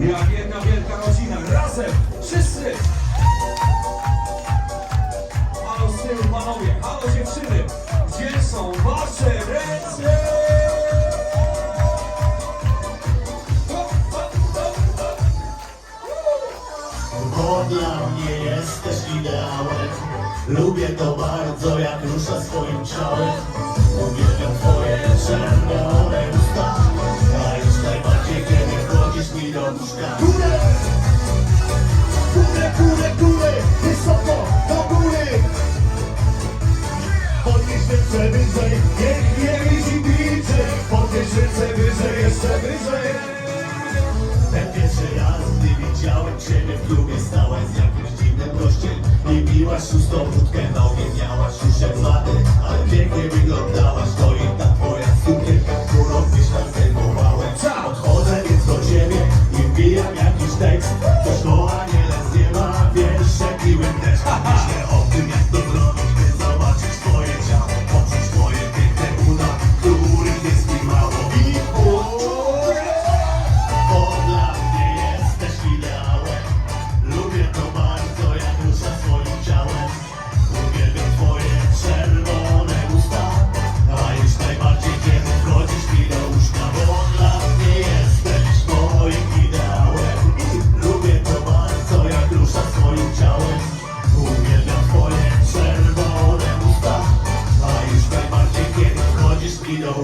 Jak jedna wielka rodzina, razem, wszyscy! Halo z tyłu panowie, halo dziewczyny, gdzie są wasze ręce? Bo dla mnie jesteś ideałem Lubię to bardzo, jak rusza swoim ciałem Uwielbiam twoje czerwone I piłaś szóstą wódkę, nogi miałaś już jak wady Ale pięknie wyglądałaś, to ta twoja sukienka Którą gdzieś tam zdejmowałem. Odchodzę więc do Ciebie i wbijam jakiś tekst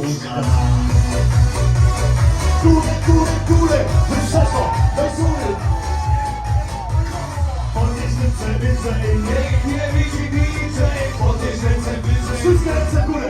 Góry, góry, góry, wysoko, do góry. Podnieś ręce wyżej, niech nie widzi bliżej Podnieś ręce wyżej, wszystkie ręce góry